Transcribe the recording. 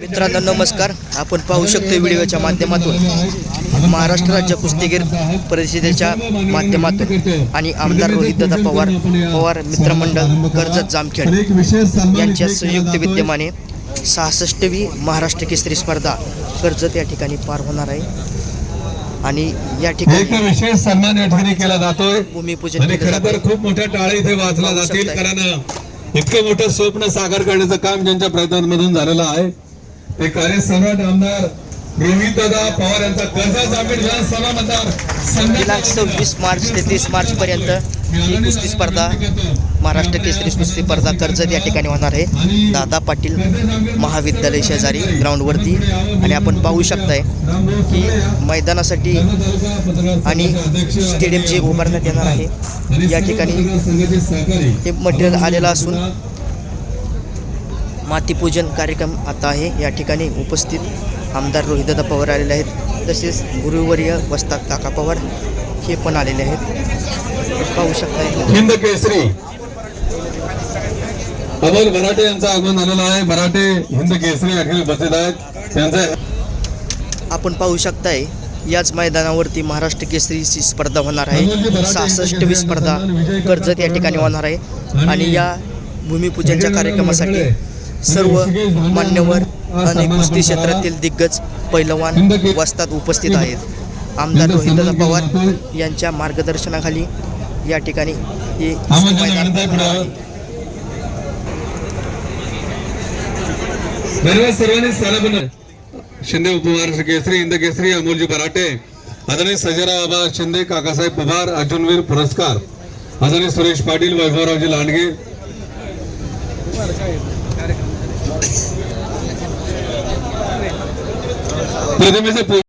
मित्रांनो नमस्कार. आपण पाहू शकतो व्हिडिओच्या माध्यमातून. महाराष्ट्र राज्य कुस्तीगीर परिषदेच्या माध्यमातून आणि आमदार रोहितदादा पवार पवार मित्रमंडळ कर्जत जामखेड यांच्या संयुक्त विद्यमाने सहासष्टवी महाराष्ट्र केसरी स्पर्धा कर्जत या ठिकाणी पार होणार आहे. आणि या एक ठिकाणी विशेष सन्मान या ठिकाणी केला जातोय. भूमिपूजन खरं तर. खूप मोठ्या टाळे इथे वाचल्या जातील कारण इतकं मोठं स्वप्न साकार करण्याचं काम ज्यांच्या प्रयत्नांमधून झालेलं आहे. ते कार्य सम्राट आमदार रोहित पवार यांचा कर्जा जामीन विधानसभा मतदार दिनांक सव्वीस मार्च ते तीस मार्च पर्यंत ही कुस्ती स्पर्धा महाराष्ट्र केसरी कुस्ती स्पर्धा कर्जत या ठिकाणी होणार आहे. दादा पाटील महाविद्यालय शेजारी ग्राउंडवरती. आणि आपण पाहू शकताय की मैदानासाठी आणि स्टेडियम जे उभारण्यात येणार आहे या ठिकाणी हे मटेरियल आलेलं असून मातीपूजन कार्यक्रम आता आहे. या ठिकाणी उपस्थित आमदार रोहितदादा पवार आलेले आहेत. तसेच गुरुवर्य वस्तात काका पवार हे पण आलेले आहेत. पाहू शकताय हिंद केसरी. अमोल मराठे यांचं आगमन झालेलं आहे. मराठे हिंद केसरी ठिकाणी उपस्थित आहेत. त्यांचं आपण पाहू शकताय याच मैदानावरती महाराष्ट्र केसरीची स्पर्धा होणार आहे. सहासष्टवी स्पर्धा कर्जत या ठिकाणी होणार आहे. आणि या भूमिपूजनच्या कार्यक्रमासाठी सर्व मान्यवर आणि कुस्ती क्षेत्रातील दिग्गज पैलवान वस्तात उपस्थित आहेत. आमदार रोहितदादा पवार यांच्या मार्गदर्शनाखाली या ठिकाणी हे सर्वांनी शिंदे उपमहाराष्ट्र केसरी हिंद केसरी अमोलजी पराठे. आदरणीय सजरा बाबा शिंदे काकासाहेब पवार अर्जुनवीर पुरस्कार. आदरणीय सुरेश पाटील वैभवरावजी लांडगे. Podemos depois.